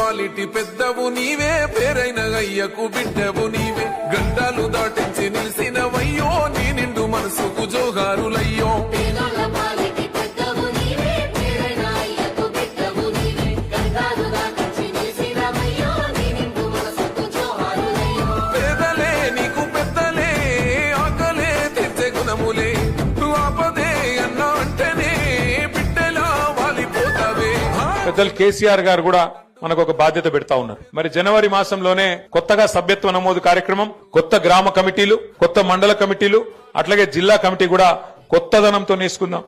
పాలిటి పెద్దవు నీవే పేరైన అయ్యకు బిడ్డవు నీవే గండాలు దాటించి నిలిసినవయ్యో నీ నిండు మనసుకు జోహారులయ్యో పేదోళ్ళ పాలిటి పెద్దవు నీవే, పేరైన అయ్యకు బిడ్డవు నీవే. గంగాలు దాటించి నిలిసినవయ్యో, నీ నిండు మనసుకు జోహారులయ్యో. పేదలే నీకు పెద్దలే ఆకలే తెచ్చే గుణములే ఆపదే అన్న అంటేనే బిడ్డలా వాలిపోతావే హా? పెద్దలు కేసీఆర్ గారు కూడా మనకు ఒక బాధ్యత పెడతా ఉన్నారు. మరి జనవరి మాసంలోనే కొత్తగా సభ్యత్వ నమోదు కార్యక్రమం కొత్త గ్రామ కమిటీలు కొత్త మండల కమిటీలు అట్లాగే జిల్లా కమిటీ కూడా కొత్తదనంతో నేసుకుందాం.